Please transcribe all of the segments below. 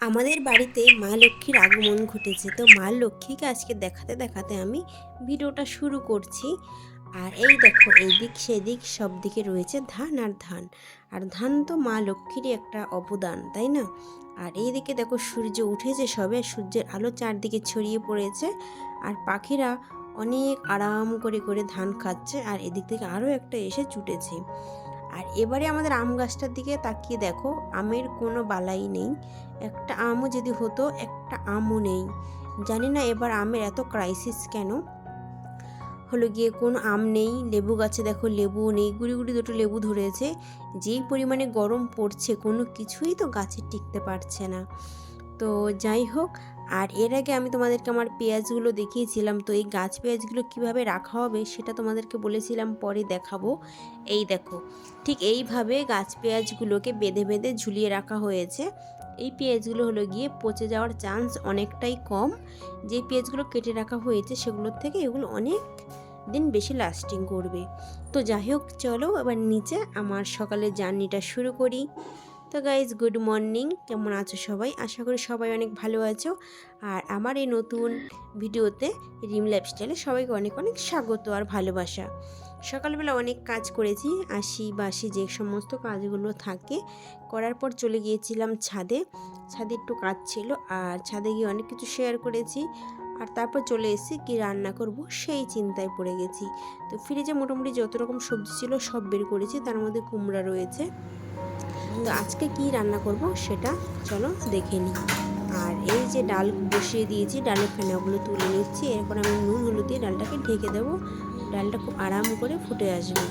আমাদের বাড়িতে মা লক্ষ্মীর আগমন ঘটেছে। তো মা লক্ষ্মীকে আজকে দেখাতে দেখাতে আমি ভিডিওটা শুরু করছি। আর এই দেখো এইদিক সেদিক সব দিকে রয়েছে ধান আর ধান। আর ধান তো মা লক্ষ্মীরই একটা অবদান, তাই না? আর এইদিকে দেখো, সূর্য উঠেছে সবে, সূর্যের আলো চারদিকে ছড়িয়ে পড়েছে। আর পাখিরা অনেক আরাম করে করে ধান খাচ্ছে। আর এদিক থেকে আরও একটা এসে ছুটেছে। আর এবারে আমাদের আম গাছটার দিকে তাকিয়ে দেখো, আমের কোনো বালাই নেই। একটা আমও যদি হতো, একটা আমও নেই। জানি না এবার আমের এত ক্রাইসিস কেন? হলো গিয়ে কোনো আম নেই, লেবু গাছে দেখো লেবুও নেই, গুড়ি গুড়ি দুটো লেবু ধরেছে। যেই পরিমাণে গরম পড়ছে, কোনো কিছুই তো গাছে টিকতে পারছে না। তো যাই হোক আর এর আগে আমি তোমাদেরকে আমার পেঁয়াজগুলো দেখিয়েছিলাম, তো এই গাছ পেঁয়াজগুলো কীভাবে রাখা হবে সেটা তোমাদেরকে বলেছিলাম, পরে দেখাবো। এই দেখো, ঠিক এইভাবে গাছ পেঁয়াজগুলোকে বেঁধে বেঁধে ঝুলিয়ে রাখা হয়েছে। এই পেঁয়াজগুলো হলো গিয়ে পচে যাওয়ার চান্স অনেকটাই কম। যে পেঁয়াজগুলো কেটে রাখা হয়েছে সেগুলোর থেকে এগুলো অনেক দিন বেশি লাস্টিং করবে। তো যাই হোক, চলো এবার নিচে আমার সকালের জার্নিটা শুরু করি। তো গাইজ গুড মর্নিং কেমন আছো সবাই? আশা করি সবাই অনেক ভালো আছো। আর আমার এই নতুন ভিডিওতে রিম লাইফস্টাইলে সবাইকে অনেক অনেক স্বাগত আর ভালোবাসা। সকালবেলা অনেক কাজ করেছি আশি বাসি যে সমস্ত কাজগুলো থাকে, করার পর চলে গিয়েছিলাম ছাদে। ছাদে একটু কাজ ছিল আর ছাদে গিয়ে অনেক কিছু শেয়ার করেছি। আর তারপর চলে এসেছি কি রান্না করব সেই চিন্তায় পড়ে গেছি। তো ফ্রিজে মোটামুটি যত রকম সবজি ছিল সব বের করেছি, তার মধ্যে কুমড়া রয়েছে। তো আজকে কি রান্না করব সেটা চলো দেখে নিই। আর এই যে ডাল বসিয়ে দিয়েছি, ডালের ফেনাগুলো তুলে নিচ্ছি। এরপর আমি নুন হলুদ দিয়ে ডালটাকে ঢেকে দেবো। ডালটা খুব আরাম করে ফুটে আসবে।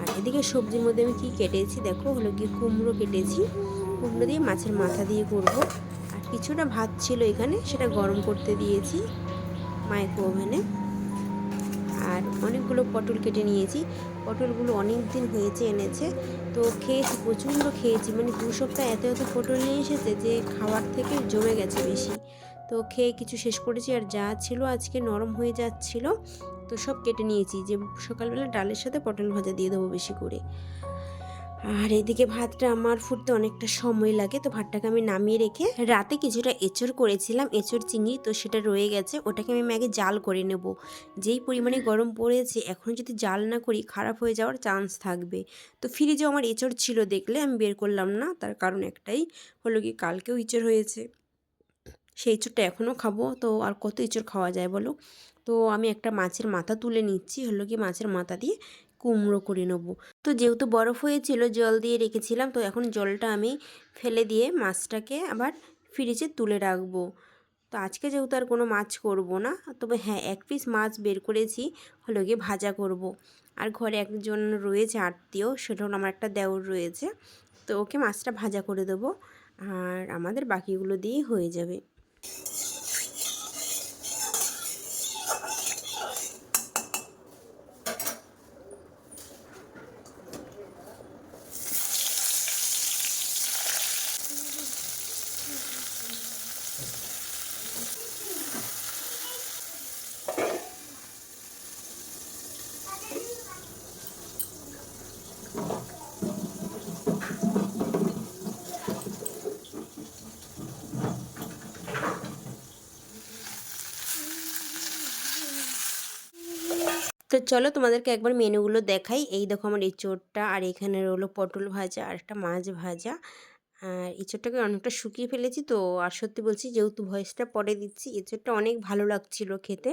আর এদিকে সবজির মধ্যে আমি কি কেটেছি দেখো, হলো গিয়ে কুমড়ো কেটেছি। কুমড়ো দিয়ে মাছের মাথা দিয়ে করব। আর কিছুটা ভাত ছিল এখানে, সেটা গরম করতে দিয়েছি মাইক্রো ওভেনে আর অনেকগুলো পটল কেটে নিয়েছি। পটলগুলো অনেক দিন হয়েছে এনেছে। তো খেয়েছি, প্রচণ্ড খেয়েছি। মানে দু সপ্তাহ এত এত পটল নিয়ে এসেছে যে খাওয়ার থেকে জমে গেছে বেশি। তো খেয়ে কিছু শেষ করেছি আর যা ছিল আজকে নরম হয়ে যাচ্ছিল। তো সব কেটে নিয়েছি। যে সকালবেলা ডালের সাথে পটল ভাজা দিয়ে দেবো বেশি করে। আর এদিকে ভাতটা আমার ফুটতে অনেকটা সময় লাগে, তো ভাতটাকে আমি নামিয়ে রেখে রাতে কিছুটা এঁচড় করেছিলাম, এঁচড় চিংড়ি তো সেটা রয়ে গেছে, ওটাকে আমি আগে জাল করে নেব। যেই পরিমাণে গরম পড়েছে, এখন যদি জাল না করি খারাপ হয়ে যাওয়ার চান্স থাকবে। তো ফ্রিজেও আমার এঁচড় ছিল দেখলে আমি বের করলাম না, তার কারণ একটাই, হলো কি কালকেও ইঁচড় হয়েছে। সেই ইঁচড়টা এখনও খাব, তো আর কত ইঁচড় খাওয়া যায় বলো? তো আমি একটা মাছের মাথা তুলে নিচ্ছি, হলো কি মাছের মাথা দিয়ে কুমড়ো করে নেব। তো যেহেতু বরফ হয়েছিল, জল দিয়ে রেখেছিলাম, তো এখন জলটা আমি ফেলে দিয়ে মাছটাকে আবার ফ্রিজে তুলে রাখব। তো আজকে যেহেতু আর কোনো মাছ করব না, তবে হ্যাঁ এক পিস মাছ বের করেছি, হলো গিয়ে ভাজা করব। আর ঘরে একজন রয়েছে আত্মীয় সেটা হলো আমার একটা দেওর রয়েছে, তো ওকে মাছটা ভাজা করে দেবো, আর আমাদের বাকিগুলো দিয়েই হয়ে যাবে। তো চলো তোমাদেরকে একবার মেনুগুলো দেখাই। এই দেখো আমার এঁচোড়টা, আর এখানে রইল পটল ভাজা, আর একটা মাছ ভাজা। আর এঁচোড়টাকে অনেকটা শুকিয়ে ফেলেছি তো, আর সত্যি বলছি যেহেতু ভয়েসটা পরে দিচ্ছি, এঁচোড়টা অনেক ভালো লাগছিল খেতে।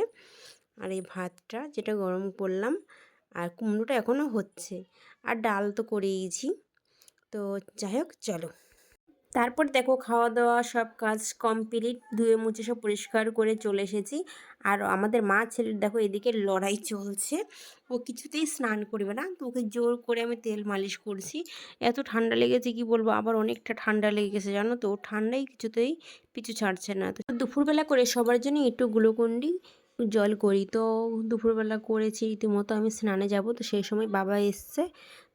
আর এই ভাতটা যেটা গরম করলাম, আর কুমড়োটা এখনও হচ্ছে। আর ডাল তো করেইছি। তো যাই হোক, চলো। তারপর দেখো খাওয়া দাওয়া সব কাজ কমপ্লিট ধুয়ে মুছে সব পরিষ্কার করে চলে এসেছি। আর আমাদের মা ছেলের দেখো এদিকে লড়াই চলছে। ও কিছুতেই স্নান করবে না, তো ওকে জোর করে আমি তেল মালিশ করছি। এত ঠান্ডা লেগেছে, কি বলব? আবার অনেকটা ঠান্ডা লেগে গেছে জানো তো? ঠান্ডাই কিছুতেই পিছু ছাড়ছে না। তো দুপুরবেলা করে সবার জন্য একটু গ্লুকন্ডি জল করি। তো দুপুরবেলা করেছি, রীতিমতো আমি স্নানে যাব, তো সেই সময় বাবা এসছে।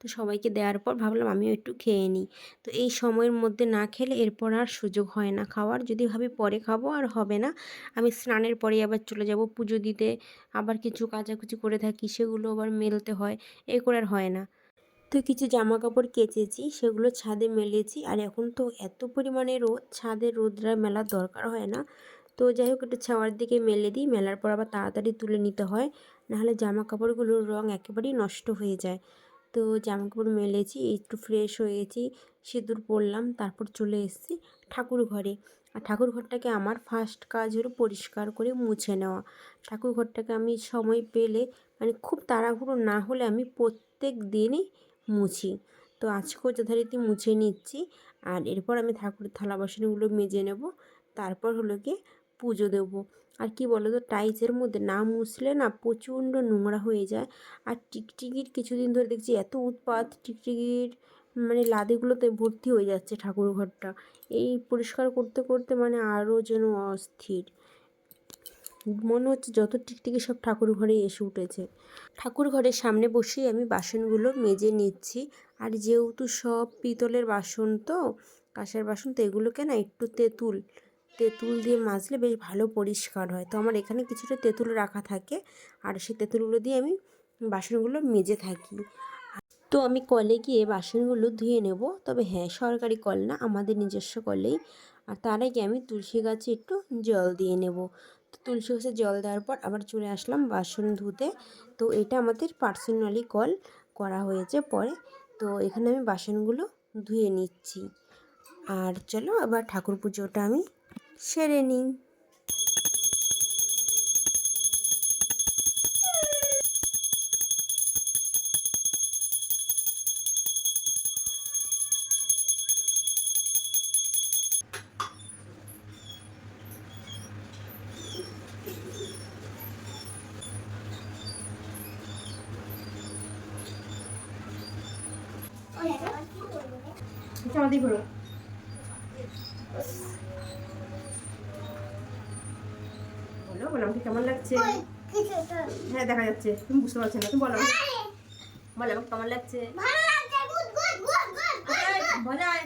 তো সবাইকে দেওয়ার পর ভাবলাম আমিও একটু খেয়ে নিই। তো এই সময়ের মধ্যে না খেলে এরপর আর সুযোগ হয় না। খাওয়ার যদি ভাবি পরে খাব আর হবে না। আমি স্নানের পরে আবার চলে যাব পুজো দিতে। আবার কিছু কাচাকুচি করে থাকি, সেগুলো আবার মেলতে হয়। এ করে আর হয় না। তো কিছু জামা কাপড় কেচেছি, সেগুলো ছাদে মেলেছি। আর এখন তো এত পরিমাণে রোদ, ছাদে রোদরা মেলার দরকার হয় না। তো যাই হোক একটু ছাওয়ার দিকে মেলে দিই, মেলার পর আবার তাড়াতাড়ি তুলে নিতে হয়, নাহলে জামা কাপড়গুলোর রঙ একেবারেই নষ্ট হয়ে যায়। তো জামা কাপড় মেলেছি, একটু ফ্রেশ হয়েছি, সিঁদুর পরলাম, তারপর চলে এসেছি ঠাকুর ঘরে। আর ঠাকুর ঘরটাকে আমার ফার্স্ট কাজ হলো পরিষ্কার করে মুছে নেওয়া। ঠাকুর ঘরটাকে আমি সময় পেলে মানে খুব তাড়াহুড়ো না হলে আমি প্রত্যেক দিনই মুছি। তো আজকেও যথারীতি মুছে নিচ্ছি। আর এরপর আমি ঠাকুরের থালা বাসনগুলো মেজে নেব। তারপর হলো গিয়ে পুজো দেবো। আর কি বলো তো টাইলসের মধ্যে না মুছলে না প্রচণ্ড নোংরা হয়ে যায়। আর টিকটিকির কিছুদিন ধরে দেখছি এত উৎপাত, টিকটিকির মানে লাদিগুলোতে ভর্তি হয়ে যাচ্ছে ঠাকুর ঘরটা এই পরিষ্কার করতে করতে মানে আরও যেন অস্থির। মনে হচ্ছে যত টিকটিকি সব ঠাকুর ঘরে এসে উঠেছে। ঠাকুর ঘরের সামনে বসেই আমি বাসনগুলো মেজে নিচ্ছি। আর যেহেতু সব পিতলের বাসন তো, কাঁসার বাসন তো, এগুলোকে না একটু তেঁতুল তেঁতুল দিয়ে মাজলে বেশ ভালো পরিষ্কার হয়। তো আমার এখানে কিছুটা তেঁতুল রাখা থাকে আর সেই তেঁতুলগুলো দিয়ে আমি বাসনগুলো মেজে থাকি। তো আমি কলে গিয়ে বাসনগুলো ধুয়ে নেব। তবে হ্যাঁ সরকারি কল না, আমাদের নিজস্ব কলেই। আর তার আগে আমি তুলসী গাছে একটু জল দিয়ে নেব। তো তুলসী গাছে জল দেওয়ার পর আবার চলে আসলাম বাসন ধুতে। তো এটা আমাদের পার্সোনালি কল করা হয়েছে পরে। তো এখানে আমি বাসনগুলো ধুয়ে নিচ্ছি। আর চলো আবার ঠাকুর পুজোটা আমি সেরে নিই আমাদের ঘুরো বলো আমাকে কেমন লাগছে? হ্যাঁ দেখা যাচ্ছে। তুমি বুঝতে পারছ না তুমি বলো। বলো আমাকে কেমন লাগছে? বজায়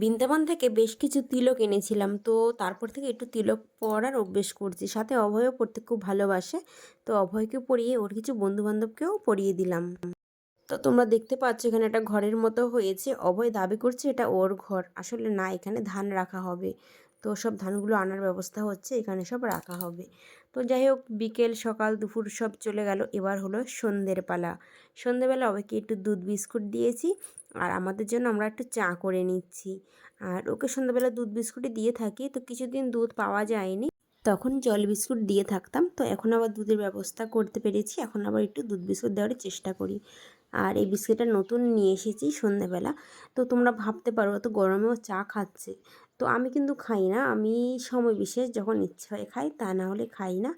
বৃন্দাবন থেকে বেশ কিছু তিলক এনেছিলাম তো তারপর থেকে একটু তিলক পরার অভ্যেস করছি। সাথে অভয়ও পড়তে খুব ভালোবাসে তো অভয়কে পরিয়ে ওর কিছু বন্ধুবান্ধবকেও পরিয়ে দিলাম। তো তোমরা দেখতে পাচ্ছ এখানে একটা ঘরের মতো হয়েছে। অভয় দাবি করছে এটা ওর ঘর। আসলে না, এখানে ধান রাখা হবে। তো সব ধানগুলো আনার ব্যবস্থা হচ্ছে, এখানে সব রাখা হবে। তো যাই হোক, বিকেল, সকাল, দুপুর সব চলে গেল। এবার হলো সন্ধ্যের পালা। সন্ধ্যেবেলা অভয়কে একটু দুধ, বিস্কুট দিয়েছি আর আমাদের জন্য আমরা একটু চা করে নিচ্ছি। আর ওকে সন্ধ্যাবেলা দুধ বিস্কুটই দিয়ে থাকি, তো কিছুদিন দুধ পাওয়া যায়নি। তখন জল, বিস্কুট দিয়ে থাকতাম। তো এখন আবার দুধের ব্যবস্থা করতে পেরেছি। এখন আবার একটু দুধ, বিস্কুট দেওয়ার চেষ্টা করি। আর এই বিস্কিটটা নতুন নিয়ে এসেছি সন্ধ্যাবেলা তো তোমরা ভাবতে পারো তো গরমেও চা খাচ্ছে। তো আমি কিন্তু খাই না, আমি সময় বিশেষ যখন ইচ্ছে হয় খাই, তা না হলে খাই না।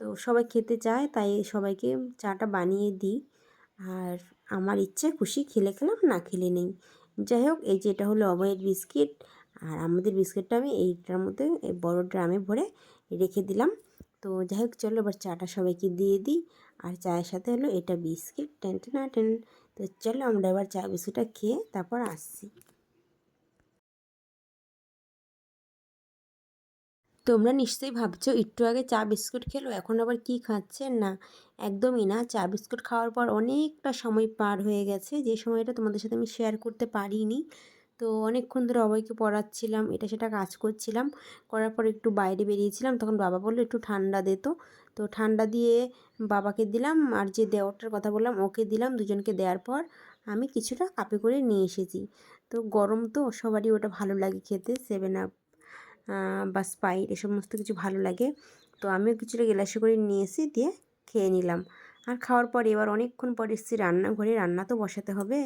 তো সবাই খেতে চায়, তাই সবাইকে চাটা বানিয়ে দিই। আর আমার ইচ্ছে খুশি খেলে খেলাম, না খেলে নেই। যাই হোক, এই যে এটা হলো অবয়ের বিস্কিট, আর আমাদের বিস্কিটটা আমি এইটার মধ্যে, এই বড় ড্রামে ভরে রেখে দিলাম। তো যাই হোক, চলো এবার চাটা সবাইকে দিয়ে দিই। আর চায়ের সাথে হলো এটা বিস্কিট, টেন টেন টেন। তো চলো আমরা এবার চা বিস্কুটটা খেয়ে তারপর আসছি। তোমরা নিশ্চয়ই ভাবছ, একটু আগে চা বিস্কুট খেলো, এখন আবার কি খাচ্ছে? না, একদমই না। চা বিস্কুট খাওয়ার পর অনেকটা সময় পার হয়ে গেছে। যে সময়টা তোমাদের সাথে আমি শেয়ার করতে পারিনি। তো অনেকক্ষণ ধরে অবয়কে পড়াচ্ছিলাম, এটা সেটা কাজ করছিলাম। করার পর একটু বাইরে বেরিয়েছিলাম, তখন বাবা বলল একটু ঠান্ডা দে তো। তো ঠান্ডা দিয়ে বাবাকে দিলাম আর যে দেওয়ারটার কথা বললাম ওকে দিলাম, দুজনকে দেওয়ার পর আমি কিছুটা কাপে করে নিয়ে এসেছি। তো গরম তো, সবারই ওটা ভালো লাগে খেতে সেভেন আপ বা স্পাইট এ সমস্ত কিছু ভালো লাগে। তো আমিও কিছুটা গেলাসে করে নিয়ে এসে দিয়ে খেয়ে নিলাম। আর খাওয়ার পর এবার অনেকক্ষণ পর এসেছি রান্নাঘরে। রান্না তো বসাতে হবে।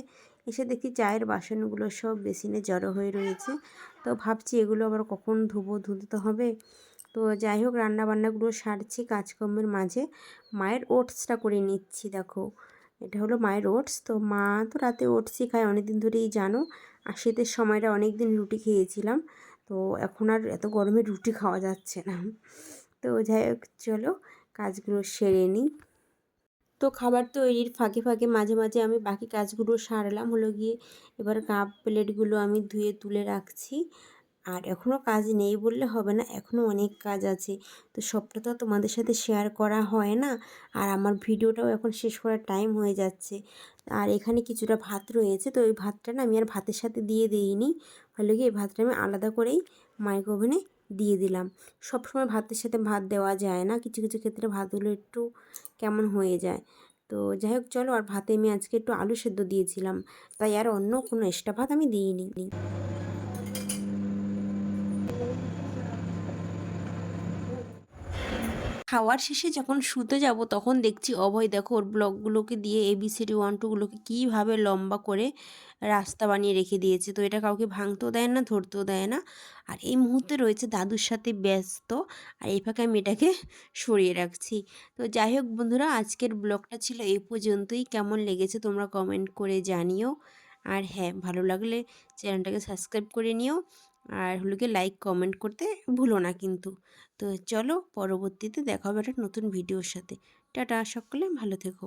এসে দেখি চায়ের বাসনগুলো সব বেসিনে জড়ো হয়ে রয়েছে। তো ভাবছি এগুলো আবার কখন ধুবো, ধুতে হবে। তো যাই হোক রান্না বান্নাগুলো সারছি কাজকর্মের মাঝে। মায়ের ওটসটা করে নিচ্ছি, দেখো। এটা হলো মায়ের ওটস। তো মা তো রাতে ওটসই খায় অনেক দিন ধরেই জানো। আর শীতের সময়টা অনেক দিন রুটি খেয়েছিলাম। তো এখন আর এত গরমে রুটি খাওয়া যাচ্ছে না। তো যাই হোক, চলো কাজগুলো সেরে নিই। তো খাবার তৈরির ফাঁকে ফাঁকে মাঝে মাঝে আমি বাকি কাজগুলো সারলাম। হলো গিয়ে এবার কাপ প্লেটগুলো আমি ধুয়ে তুলে রাখছি। আর এখনও কাজ নেই বললে হবে না এখনও অনেক কাজ আছে। তো সবটা তো তোমাদের সাথে শেয়ার করা হয় না। আর আমার ভিডিওটাও এখন শেষ করার টাইম হয়ে যাচ্ছে। আর এখানে কিছুটা ভাত রয়েছে, তো ওই ভাতটা না আমি আর ভাতের সাথে দিয়ে দিইনি। হলো কি এই ভাতটা আমি আলাদা করেই মাইক্রো ওভেনে দিয়ে দিলাম। সবসময় ভাতের সাথে ভাত দেওয়া যায় না। কিছু কিছু ক্ষেত্রে ভাতগুলো একটু কেমন হয়ে যায়। তো যাই হোক, চলো আর ভাতে আমি আজকে একটু আলু সেদ্ধ দিয়েছিলাম। তাই আর অন্য কোনো এক্সট্রা ভাত আমি দিইনি। খাওয়ার শেষে যখন শুতে যাব তখন দেখছি অভয় দেখো ওর ব্লগগুলোকে দিয়ে এবিসিডি ওয়ান টুগুলোকে কীভাবে লম্বা করে রাস্তা বানিয়ে রেখে দিয়েছে। তো এটা কাউকে ভাঙতেও দেয় না, ধরতেও দেয় না। আর এই মুহূর্তে রয়েছে দাদুর সাথে ব্যস্ত আর এই ফাঁকে আমি এটাকে সরিয়ে রাখছি। তো যাই হোক বন্ধুরা, আজকের ব্লগটা ছিল এই পর্যন্তই। কেমন লেগেছে তোমরা কমেন্ট করে জানিও। আর হ্যাঁ ভালো লাগলে চ্যানেলটাকে সাবস্ক্রাইব করে নিও। আর হলো গিয়ে লাইক কমেন্ট করতে ভুলো না কিন্তু। তো চলো পরবর্তীতে দেখা হবে একটা নতুন ভিডিওর সাথে। টাটা সকলে ভালো থেকো।